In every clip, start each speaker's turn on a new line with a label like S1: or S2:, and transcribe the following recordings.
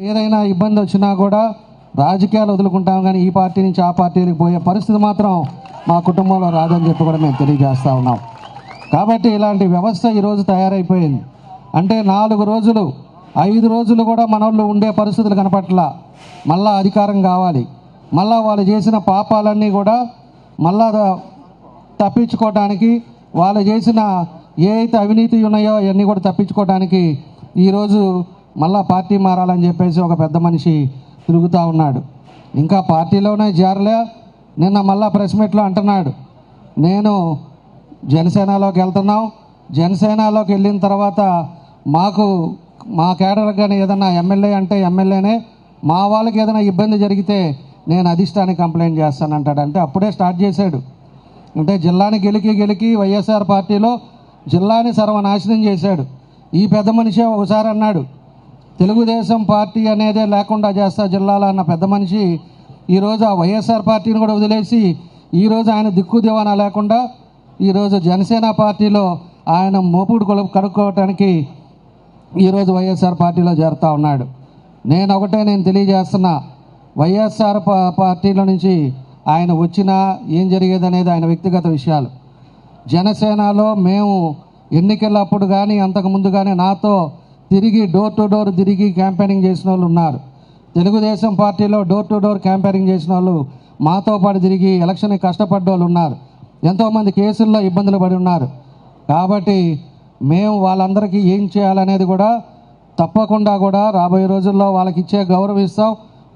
S1: ఏదైనా ఇబ్బంది వచ్చినా కూడా రాజకీయాలు వదులుకుంటాం కానీ ఈ పార్టీ నుంచి ఆ పార్టీలకు పోయే పరిస్థితి మాత్రం మా కుటుంబంలో రాదని చెప్పి కూడా మేము తెలియజేస్తూ ఉన్నాం. కాబట్టి ఇలాంటి వ్యవస్థ ఈరోజు తయారైపోయింది. అంటే నాలుగు రోజులు ఐదు రోజులు కూడా మనోళ్ళు ఉండే పరిస్థితులు కనపట్ల మళ్ళా అధికారం కావాలి. మళ్ళా వాళ్ళు చేసిన పాపాలన్నీ కూడా మళ్ళా తప్పించుకోవడానికి వాళ్ళు చేసిన ఏ అయితే అవినీతి ఉన్నాయో అవన్నీ కూడా తప్పించుకోవడానికి ఈరోజు మళ్ళా పార్టీ మారాలని చెప్పేసి ఒక పెద్ద మనిషి తిరుగుతూ ఉన్నాడు. ఇంకా పార్టీలోనే చేరలే. నిన్న మళ్ళా ప్రెస్ మీట్లో అంటున్నాడు. నేను జనసేనలోకి వెళ్తున్నాం. జనసేనలోకి వెళ్ళిన తర్వాత మాకు మా కేడర్ కానీ ఏదైనా ఎమ్మెల్యే అంటే ఎమ్మెల్యేనే మా వాళ్ళకి ఏదైనా ఇబ్బంది జరిగితే నేను అధిష్టానికి కంప్లైంట్ చేస్తానంటాడు. అంటే అప్పుడే స్టార్ట్ చేశాడు. అంటే జిల్లాని గెలికి గెలికి వైఎస్ఆర్ పార్టీలో జిల్లాని సర్వనాశనం చేశాడు. ఈ పెద్ద మనిషే ఒకసారి అన్నాడు. తెలుగుదేశం పార్టీ అనేదే లేకుండా చేస్తా జిల్లాలో అన్న పెద్ద మనిషి ఈరోజు ఆ వైఎస్ఆర్ పార్టీని కూడా వదిలేసి ఈరోజు ఆయన దిక్కు దివానా లేకుండా ఈరోజు జనసేన పార్టీలో ఆయన మోపుడు కొలు కడుక్కోవటానికి ఈరోజు వైఎస్ఆర్ పార్టీలో చేరుతా ఉన్నాడు. నేను ఒకటే నేను తెలియజేస్తున్నా వైఎస్ఆర్ పా- పార్టీలో నుంచి ఆయన వచ్చినా ఏం జరిగేది అనేది ఆయన వ్యక్తిగత విషయాలు. జనసేనలో మేము ఎన్నికలప్పుడు కానీ అంతకుముందు కానీ నాతో తిరిగి డోర్ టు డోర్ తిరిగి క్యాంపెయినింగ్ చేసిన వాళ్ళు ఉన్నారు. తెలుగుదేశం పార్టీలో డోర్ టు డోర్ క్యాంపెయినింగ్ చేసిన వాళ్ళు మాతో పాటు తిరిగి ఎలక్షన్ కష్టపడ్డ వాళ్ళు ఉన్నారు. ఎంతోమంది కేసుల్లో ఇబ్బందులు పడి ఉన్నారు. కాబట్టి మేము వాళ్ళందరికీ ఏం చేయాలనేది కూడా తప్పకుండా కూడా రాబోయే రోజుల్లో వాళ్ళకి ఇచ్చే గౌరవిస్తాం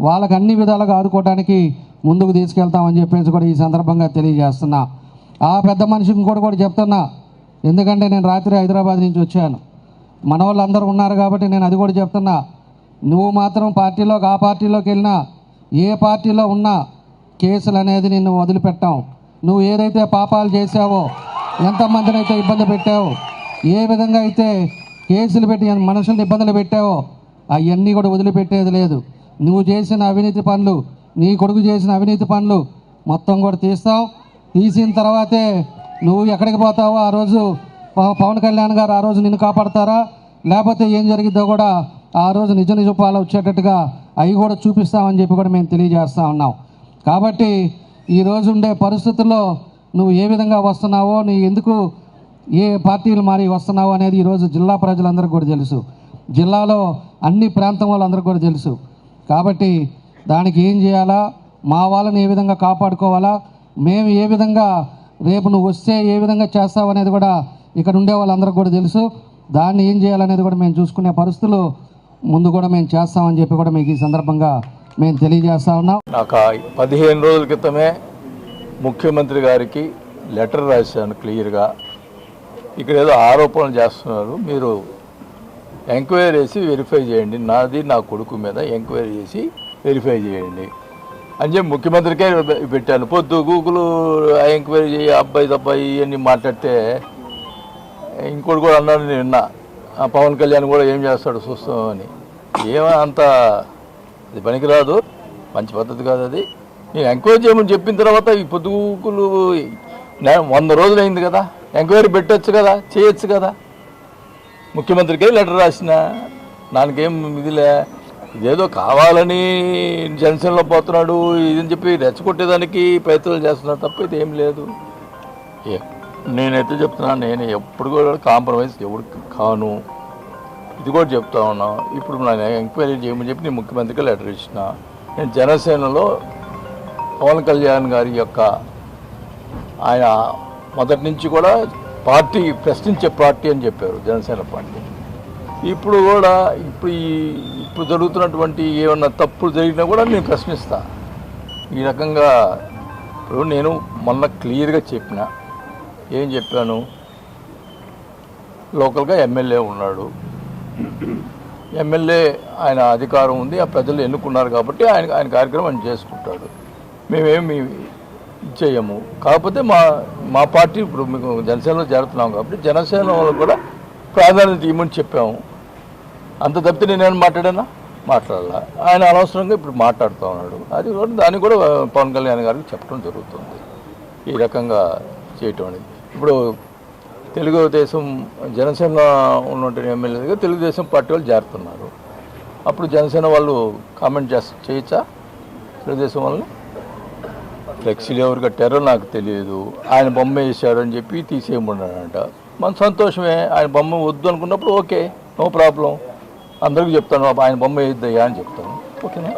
S1: వాళ్ళకి అన్ని విధాలుగా ఆదుకోవడానికి ముందుకు తీసుకెళ్తామని చెప్పేసి కూడా ఈ సందర్భంగా తెలియజేస్తున్నా. ఆ పెద్ద మనిషిని కూడా కూడా చెప్తున్నా. ఎందుకంటే నేను రాత్రి హైదరాబాద్ నుంచి వచ్చాను. మన వాళ్ళందరూ ఉన్నారు కాబట్టి నేను అది కూడా చెప్తున్నా. నువ్వు మాత్రం పార్టీలోకి ఆ పార్టీలోకి వెళ్ళినా ఏ పార్టీలో ఉన్నా కేసులు అనేది నిన్ను వదిలిపెట్టాం నువ్వు ఏదైతే పాపాలు చేసావో ఎంతమందిని అయితే ఇబ్బంది పెట్టావో ఏ విధంగా అయితే కేసులు పెట్టి మనుషుల్ని ఇబ్బందులు పెట్టావో అవన్నీ కూడా వదిలిపెట్టేది లేదు. నువ్వు చేసిన అవినీతి పనులు నీ కొడుకు చేసిన అవినీతి పనులు మొత్తం కూడా తీస్తావు. తీసిన తర్వాతే నువ్వు ఎక్కడికి పోతావో ఆ రోజు పవన్ కళ్యాణ్ గారు ఆ రోజు నిన్ను కాపాడతారా? లేకపోతే ఏం జరిగిద్దో కూడా ఆ రోజు నిజ నిజపాలు వచ్చేటట్టుగా అవి కూడా చూపిస్తామని చెప్పి కూడా మేము తెలియజేస్తా ఉన్నాం. కాబట్టి ఈ రోజు ఉండే పరిస్థితుల్లో నువ్వు ఏ విధంగా వస్తున్నావో నీ ఎందుకు ఏ పార్టీలు మారి వస్తున్నావో అనేది ఈరోజు జిల్లా ప్రజలందరికీ కూడా తెలుసు. జిల్లాలో అన్ని ప్రాంతం వాళ్ళందరికీ కూడా తెలుసు. కాబట్టి దానికి ఏం చేయాలా? మా వాళ్ళని ఏ విధంగా కాపాడుకోవాలా? మేము ఏ విధంగా రేపు నువ్వు వస్తే ఏ విధంగా చేస్తావు అనేది కూడా ఇక్కడ ఉండే వాళ్ళందరికీ కూడా తెలుసు. దాన్ని ఏం చేయాలనేది కూడా మేము చూసుకునే పరిస్థితులు ముందు కూడా మేము చేస్తామని చెప్పి కూడా మీకు ఈ సందర్భంగా మేము తెలియజేస్తా ఉన్నాం.
S2: నాకు పదిహేను రోజుల క్రితమే ముఖ్యమంత్రి గారికి లెటర్ రాశాను క్లియర్గా. ఇక్కడ ఏదో ఆరోపణలు చేస్తున్నారు. మీరు ఎంక్వైరీ చేసి వెరిఫై చేయండి. నాది నా కొడుకు మీద ఎంక్వైరీ చేసి వెరిఫై చేయండి. అని చెప్పి ముఖ్యమంత్రికే పెట్టాను. పొద్దు గూగుల్ ఎంక్వైరీ చేయి అబ్బాయి అబ్బాయి ఇవన్నీ మాట్లాడితే ఇంకోటి కూడా అన్నాడు నేను విన్నా. ఆ పవన్ కళ్యాణ్ కూడా ఏం చేస్తాడు చూస్తామని. ఏమో అంత అది పనికిరాదు మంచి పద్ధతి కాదు అది. నేను ఎంక్వైరీ చేయమని చెప్పిన తర్వాత ఈ పొద్దుగుకులు నే- వంద రోజులు అయింది కదా. ఎంక్వైరీ పెట్టచ్చు కదా చేయొచ్చు కదా. ముఖ్యమంత్రికి లెటర్ రాసిన నాకేం ఇదిలే. ఇదేదో కావాలని జనసేనలో పోతున్నాడు ఇదని చెప్పి రెచ్చగొట్టేదానికి ప్రయత్నాలు చేస్తున్నారు తప్ప ఇది ఏం లేదు. ఏ- నేనైతే చెప్తున్నాను నేను ఎప్పుడు కూడా కాంప్రమైజ్ ఎవరికి కాను. ఇది కూడా చెప్తా ఉన్నా. ఇప్పుడు నేను ఎంక్వైరీ చేయమని చెప్పి నేను ముఖ్యమంత్రికి లెటర్ ఇచ్చిన. నేను జనసేనలో పవన్ కళ్యాణ్ గారి యొక్క ఆయన మొదటి నుంచి కూడా పార్టీ ప్రశ్నించే పార్టీ అని చెప్పారు జనసేన పార్టీ. ఇప్పుడు కూడా ఇప్పుడు ఈ ఇప్పుడు జరుగుతున్నటువంటి ఏమన్నా తప్పులు జరిగినా కూడా నేను ప్రశ్నిస్తా. ఈ రకంగా ఇప్పుడు నేను మొన్న క్లియర్గా చెప్పిన. ఏం చెప్పాను? లోకల్గా ఎమ్మెల్యే ఉన్నాడు. ఎమ్మెల్యే ఆయన అధికారం ఉంది ఆ ప్రజలు ఎన్నుకున్నారు కాబట్టి ఆయన ఆయన కార్యక్రమం ఆయన చేసుకుంటాడు. మేమేమి చేయము. కాకపోతే మా మా పార్టీ ఇప్పుడు మీకు జనసేనలో చేరుతున్నాం కాబట్టి జనసేన వాళ్ళకు కూడా ప్రాధాన్యత ఇవ్వమని చెప్పాము. అంత తప్పితే నేనేమైనా మాట్లాడానా? మాట్లాడాల. ఆయన అనవసరంగా ఇప్పుడు మాట్లాడుతూ ఉన్నాడు. అది కూడా దాన్ని కూడా పవన్ కళ్యాణ్ గారికి చెప్పడం జరుగుతుంది. ఈ రకంగా చేయటం అనేది. ఇప్పుడు తెలుగుదేశం జనసేన ఉన్నటువంటి ఎమ్మెల్యేగా తెలుగుదేశం పార్టీ వాళ్ళు చేరుతున్నారు అప్పుడు జనసేన వాళ్ళు కామెంట్ చేస్త చేయొచ్చా తెలుగుదేశం వాళ్ళు ఫ్లెక్సీలు ఎవరు కట్టారో నాకు తెలియదు. ఆయన బొమ్మ వేసాడని చెప్పి తీసేయమన్నాడంట. మన సంతోషమే ఆయన బొమ్మ వద్దు అనుకున్నప్పుడు ఓకే నో ప్రాబ్లం. అందరికీ చెప్తాను ఆయన బొమ్మ వేయద్దయ్యా అని చెప్తాను. ఓకేనా?